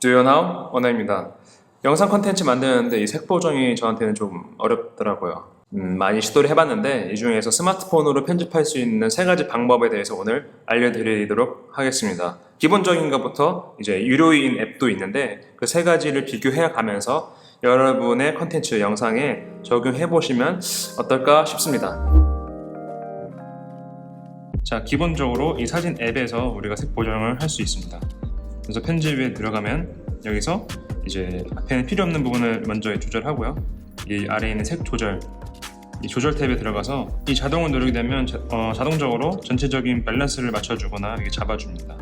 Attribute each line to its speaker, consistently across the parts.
Speaker 1: Do you know? 언어입니다. 영상 컨텐츠 만드는데 이 색 보정이 저한테는 좀 어렵더라고요. 음, 많이 시도를 해봤는데 이 중에서 스마트폰으로 편집할 수 있는 세 가지 방법에 대해서 오늘 알려드리도록 하겠습니다. 기본적인 것부터 이제 유료인 앱도 있는데 그 세 가지를 비교해 가면서 여러분의 컨텐츠 영상에 적용해 보시면 어떨까 싶습니다. 자, 기본적으로 이 사진 앱에서 우리가 색 보정을 할 수 있습니다. 그래서 편집에 들어가면 여기서 이제 앞에는 필요 없는 부분을 먼저 조절하고요. 이 아래에 있는 색 조절, 이 조절 탭에 들어가서 이 자동을 누르게 되면 자, 동적으로 전체적인 밸런스를 맞춰주거나 이렇게 잡아줍니다.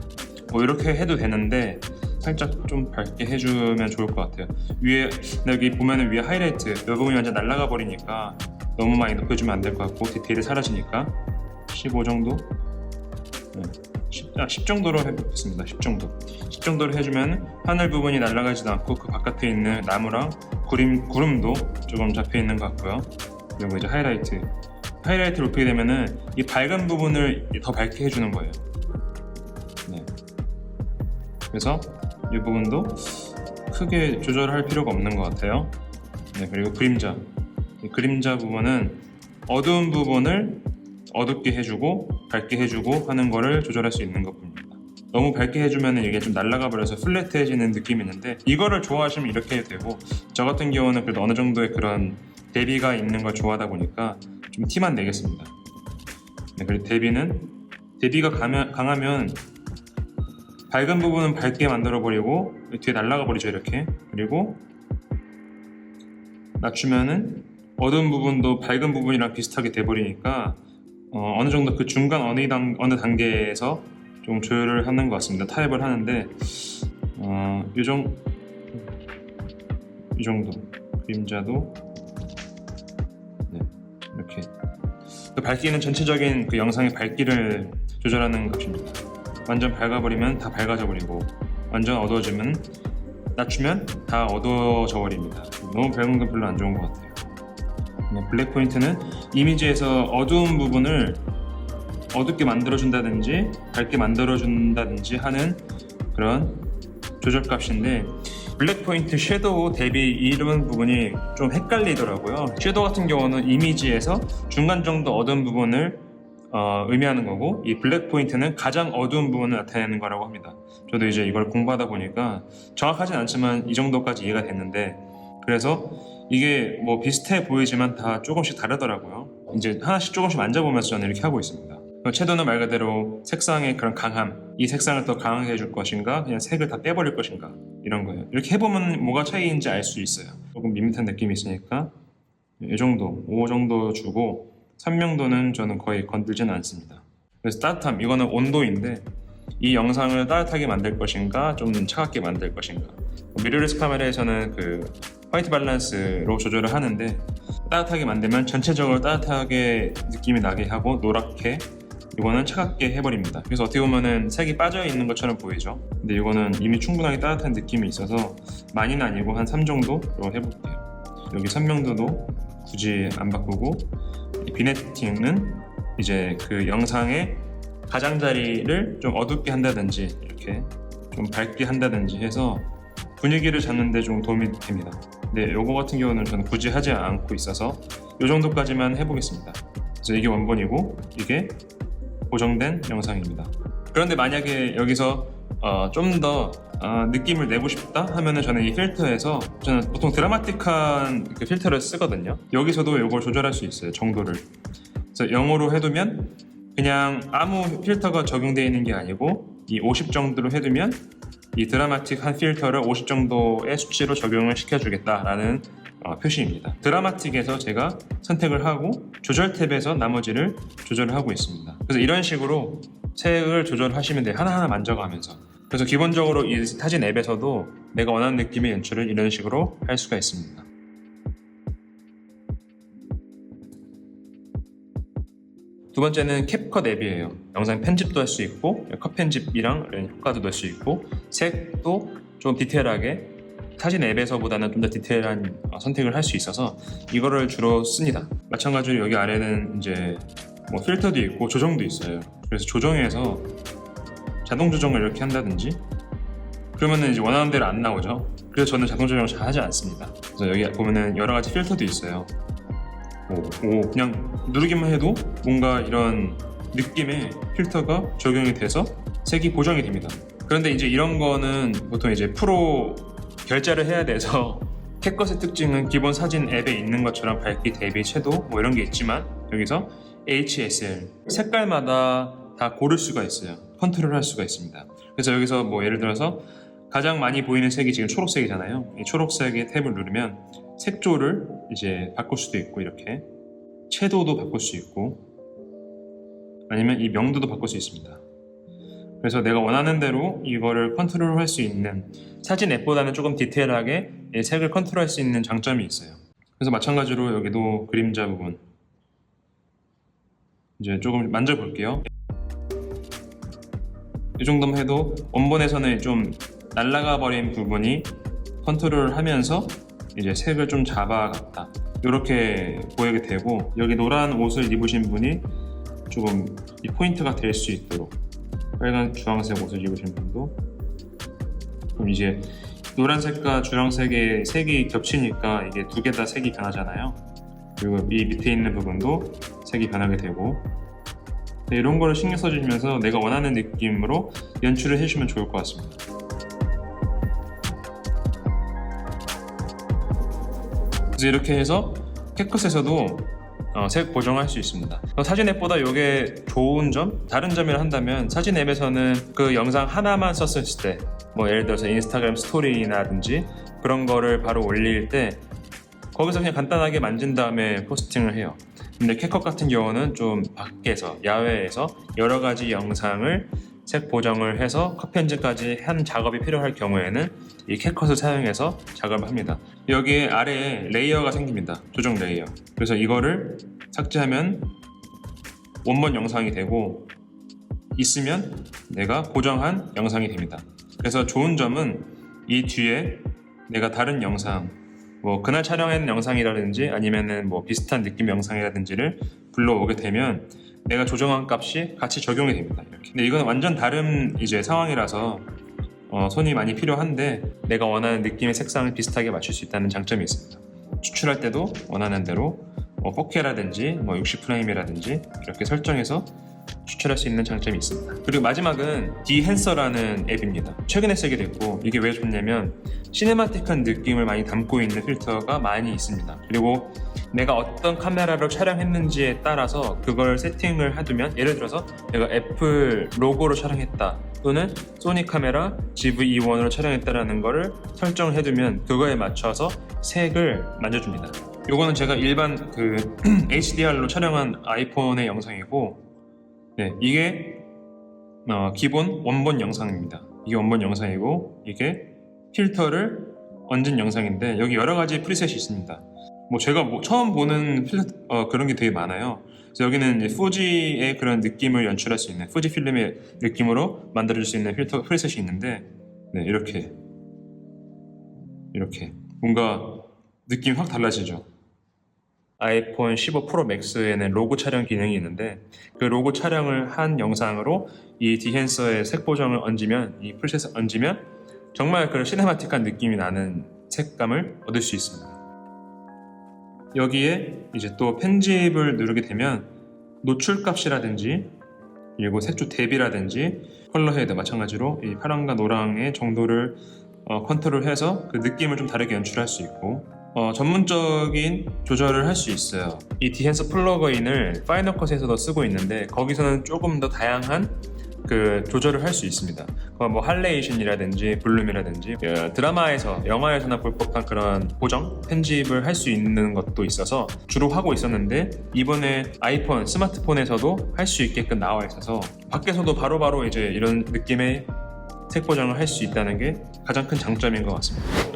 Speaker 1: 뭐 이렇게 해도 되는데 살짝 좀 밝게 해주면 좋을 것 같아요. 위에 여기 보면은 위에 하이라이트 이 부분이 완전 날아가 버리니까 너무 많이 높여주면 안 될 것 같고 디테일이 사라지니까 15 정도, 네. 10, 아, 10 정도로 해보겠습니다. 10 정도. 10 정도로 해주면 하늘 부분이 날아가지도 않고 그 바깥에 있는 나무랑 구름, 구름도 조금 잡혀 있는 것 같고요. 그리고 이제 하이라이트. 하이라이트를 높이게 되면은 이 밝은 부분을 더 밝게 해주는 거예요. 네. 그래서 이 부분도 크게 조절할 필요가 없는 것 같아요. 네, 그리고 그림자. 이 그림자 부분은 어두운 부분을 어둡게 해주고 밝게 해주고 하는 거를 조절할 수 있는 것뿐입니다. 너무 밝게 해주면 이게 좀 날아가 버려서 플랫해지는 느낌이 있는데 이거를 좋아하시면 이렇게 해도 되고 저 같은 경우는 그래도 어느 정도의 그런 대비가 있는 걸 좋아하다 보니까 좀 티만 내겠습니다. 네, 그리고 대비는 대비가 가면, 강하면 밝은 부분은 밝게 만들어 버리고 뒤에 날아가 버리죠 이렇게 그리고 낮추면은 어두운 부분도 밝은 부분이랑 비슷하게 돼 버리니까 어, 느 정도 그 중간 어느, 단, 어느 단계에서 좀 조율을 하는 것 같습니다. 타협을 하는데 어, 이, 정, 이 정도 그림자도 네, 이렇게 그 밝기는 전체적인 그 영상의 밝기를 조절하는 것입니다. 완전 밝아버리면 다 밝아져 버리고 완전 어두워지면 낮추면 다 어두워져 버립니다. 너무 밝은 건 별로 안 좋은 것 같아요. 네, 블랙 포인트는 이미지에서 어두운 부분을 어둡게 만들어준다든지 밝게 만들어준다든지 하는 그런 조절 값인데 블랙 포인트 섀도우 대비 이런 부분이 좀 헷갈리더라고요. 섀도우 같은 경우는 이미지에서 중간 정도 어두운 부분을 어, 의미하는 거고 이 블랙 포인트는 가장 어두운 부분을 나타내는 거라고 합니다. 저도 이제 이걸 공부하다 보니까 정확하진 않지만 이 정도까지 이해가 됐는데 그래서 이게 뭐 비슷해 보이지만 다 조금씩 다르더라고요. 이제 하나씩 조금씩 만져보면서 저는 이렇게 하고 있습니다. 채도는 말 그대로 색상의 그런 강함, 이 색상을 더 강하게 해줄 것인가, 그냥 색을 다 빼버릴 것인가 이런 거예요. 이렇게 해보면 뭐가 차이인지 알 수 있어요. 조금 밋밋한 느낌이 있으니까 이 정도, 5 정도 주고 선명도는 저는 거의 건들지는 않습니다. 그래서 따뜻함, 이거는 온도인데 이 영상을 따뜻하게 만들 것인가, 좀 차갑게 만들 것인가. 미러리스 카메라에서는 그 화이트 밸런스로 조절을 하는데 따뜻하게 만들면 전체적으로 따뜻하게 느낌이 나게 하고 노랗게 이거는 차갑게 해버립니다. 그래서 어떻게 보면은 색이 빠져 있는 것처럼 보이죠. 근데 이거는 이미 충분하게 따뜻한 느낌이 있어서 많이는 아니고 한 3 정도로 해볼게요. 여기 선명도도 굳이 안 바꾸고 이 비네팅은 이제 그 영상의 가장자리를 좀 어둡게 한다든지 이렇게 좀 밝게 한다든지 해서 분위기를 잡는데 좀 도움이 됩니다. 근데 요거 같은 경우는 저는 굳이 하지 않고 있어서 요 정도까지만 해보겠습니다. 그래서 이게 원본이고 이게 고정된 영상입니다. 그런데 만약에 여기서 어, 좀더 어, 느낌을 내고 싶다 하면은 저는 이 필터에서 저는 보통 드라마틱한 그 필터를 쓰거든요. 여기서도 이걸 조절할 수 있어요. 정도를. 그래서 0으로 해두면 그냥 아무 필터가 적용되어 있는 게 아니고 이 50 정도로 해두면 이 드라마틱한 필터를 50 정도의 수치로 적용을 시켜주겠다라는 어, 표시입니다. 드라마틱에서 제가 선택을 하고 조절 탭에서 나머지를 조절을 하고 있습니다. 그래서 이런 식으로 색을 조절하시면 돼요. 하나하나 만져가면서. 그래서 기본적으로 이 사진 앱에서도 내가 원하는 느낌의 연출을 이런 식으로 할 수가 있습니다. 두 번째는 캡컷 앱이에요. 영상 편집도 할 수 있고 컷 편집이랑 효과도 낼수 있고 색도 좀 디테일하게 사진 앱에서보다는 좀 더 디테일한 어, 선택을 할 수 있어서 이거를 주로 씁니다. 마찬가지로 여기 아래는 이제 뭐 필터도 있고 조정도 있어요. 그래서 조정에서 자동 조정을 이렇게 한다든지 그러면은 이제 원하는 대로 안 나오죠. 그래서 저는 자동 조정을 잘 하지 않습니다. 그래서 여기 보면은 여러 가지 필터도 있어요. 오, 오 그냥 누르기만 해도 뭔가 이런 느낌의 필터가 적용이 돼서 색이 보정이 됩니다. 그런데 이제 이런 거는 보통 이제 프로 결제를 해야 돼서 캣컷의 특징은 기본 사진 앱에 있는 것처럼 밝기, 대비, 채도 뭐 이런 게 있지만 여기서 HSL 색깔마다 다 고를 수가 있어요. 컨트롤 할 수가 있습니다. 그래서 여기서 뭐 예를 들어서 가장 많이 보이는 색이 지금 초록색이잖아요. 이 초록색의 탭을 누르면 색조를 이제 바꿀 수도 있고 이렇게 채도도 바꿀 수 있고 아니면 이 명도도 바꿀 수 있습니다. 그래서 내가 원하는 대로 이거를 컨트롤 할 수 있는 사진 앱보다는 조금 디테일하게 이 색을 컨트롤 할 수 있는 장점이 있어요. 그래서 마찬가지로 여기도 그림자 부분 이제 조금 만져볼게요. 이 정도만 해도 원본에서는 좀 날라가 버린 부분이 컨트롤을 하면서 이제 색을 좀 잡아갔다. 이렇게 보이게 되고 여기 노란 옷을 입으신 분이 조금 이 포인트가 될 수 있도록 빨간 주황색 옷을 입으신 분도 그럼 이제 노란색과 주황색의 색이 겹치니까 이게 두 개 다 색이 변하잖아요. 그리고 이 밑에 있는 부분도 색이 변하게 되고 네, 이런 거를 신경 써주시면서 내가 원하는 느낌으로 연출을 해주시면 좋을 것 같습니다. 그래서 이렇게 해서 캡컷에서도 어, 색 보정할 수 있습니다. 어, 사진 앱보다 이게 좋은 점, 다른 점이라 한다면 사진 앱에서는 그 영상 하나만 썼을 때, 뭐 예를 들어서 인스타그램 스토리나든지 그런 거를 바로 올릴 때 거기서 그냥 간단하게 만진 다음에 포스팅을 해요. 근데 캡컷 같은 경우는 좀 밖에서 야외에서 여러 가지 영상을 색 보정을 해서 컷 편집까지 한 작업이 필요할 경우에는 이 캡컷을 사용해서 작업을 합니다. 여기에 아래에 레이어가 생깁니다. 조정 레이어. 그래서 이거를 삭제하면 원본 영상이 되고 있으면 내가 보정한 영상이 됩니다. 그래서 좋은 점은 이 뒤에 내가 다른 영상 뭐 그날 촬영한 영상이라든지 아니면은 뭐 비슷한 느낌 영상이라든지를 불러오게 되면 내가 조정한 값이 같이 적용이 됩니다. 이렇게. 근데 이건 완전 다른 이제 상황이라서 어, 손이 많이 필요한데 내가 원하는 느낌의 색상을 비슷하게 맞출 수 있다는 장점이 있습니다. 추출할 때도 원하는 대로 뭐 4K라든지 뭐 60프레임이라든지 이렇게 설정해서 추출할 수 있는 장점이 있습니다. 그리고 마지막은 디핸서라는 앱입니다. 최근에 쓰게 됐고 이게 왜 좋냐면 시네마틱한 느낌을 많이 담고 있는 필터가 많이 있습니다. 그리고 내가 어떤 카메라로 촬영했는지에 따라서 그걸 세팅을 해두면 예를 들어서 내가 애플 로고로 촬영했다 또는 소니 카메라 GV-E1으로 촬영했다라는 거를 설정을 해두면 그거에 맞춰서 색을 만져줍니다. 요거는 제가 일반 그 HDR로 촬영한 아이폰의 영상이고 네, 이게 어, 기본 원본 영상입니다. 이게 원본 영상이고 이게 필터를 얹은 영상인데 여기 여러 가지 프리셋이 있습니다. 뭐 제가 뭐 처음 보는 필, 어, 그런 게 되게 많아요. 그래서 여기는 이제 fu지의 그런 느낌을 연출할 수 있는 fu지 필름의 느낌으로 만들어줄 수 있는 필터 프리셋이 있는데 네, 이렇게 이렇게 뭔가 느낌이 확 달라지죠. 아이폰 15 프로 맥스에는 로고 촬영 기능이 있는데 그 로고 촬영을 한 영상으로 이 디핸서의 색 보정을 얹으면 이 프리셋을 얹으면 정말 그런 시네마틱한 느낌이 나는 색감을 얻을 수 있습니다. 여기에 이제 또 편집을 누르게 되면 노출 값이라든지 그리고 색조 대비라든지 컬러 헤드 마찬가지로 이 파랑과 노랑의 정도를 어, 컨트롤해서 그 느낌을 좀 다르게 연출할 수 있고 어, 전문적인 조절을 할 수 있어요. 이 디핸서 플러그인을 파이널 컷에서도 쓰고 있는데 거기서는 조금 더 다양한 그 조절을 할 수 있습니다. 뭐 할레이션이라든지 볼륨이라든지 그 드라마에서 영화에서나 볼 법한 그런 보정 편집을 할 수 있는 것도 있어서 주로 하고 있었는데 이번에 아이폰 스마트폰에서도 할 수 있게끔 나와 있어서 밖에서도 바로바로 이제 이런 느낌의 색 보정을 할 수 있다는 게 가장 큰 장점인 것 같습니다.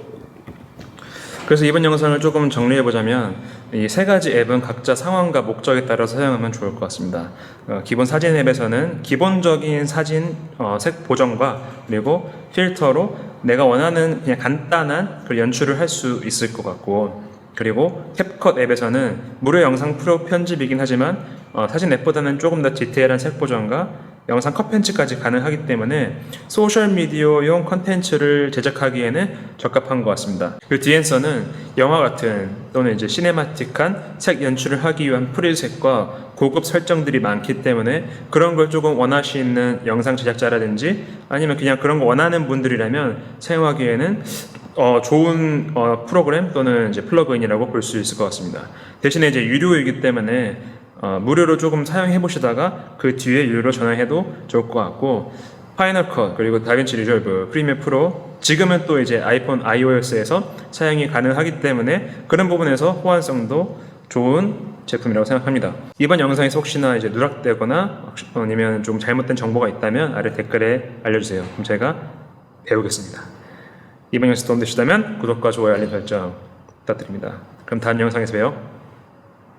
Speaker 1: 그래서 이번 영상을 조금 정리해 보자면 이 세 가지 앱은 각자 상황과 목적에 따라 사용하면 좋을 것 같습니다. 어, 기본 사진 앱에서는 기본적인 사진 어, 색 보정과 그리고 필터로 내가 원하는 그냥 간단한 그 연출을 할 수 있을 것 같고 그리고 캡컷 앱에서는 무료 영상 프로 편집이긴 하지만 어, 사진 앱보다는 조금 더 디테일한 색 보정과 영상 컷 편집까지 가능하기 때문에 소셜미디어용 컨텐츠를 제작하기에는 적합한 것 같습니다. 그 디엔서는 영화 같은 또는 이제 시네마틱한 색 연출을 하기 위한 프리셋과 고급 설정들이 많기 때문에 그런 걸 조금 원하시는 영상 제작자라든지 아니면 그냥 그런 거 원하는 분들이라면 사용하기에는 어, 좋은 어, 프로그램 또는 이제 플러그인이라고 볼 수 있을 것 같습니다. 대신에 이제 유료이기 때문에 어, 무료로 조금 사용해 보시다가 그 뒤에 유료로 전환해도 좋을 것 같고 파이널 컷 그리고 다빈치 리졸브 프리미어 프로 지금은 또 이제 아이폰 iOS에서 사용이 가능하기 때문에 그런 부분에서 호환성도 좋은 제품이라고 생각합니다. 이번 영상에서 혹시나 이제 누락되거나 아니면 좀 잘못된 정보가 있다면 아래 댓글에 알려주세요. 그럼 제가 배우겠습니다. 이번 영상 도움되시다면 구독과 좋아요 알림 설정 부탁드립니다. 그럼 다음 영상에서 봬요.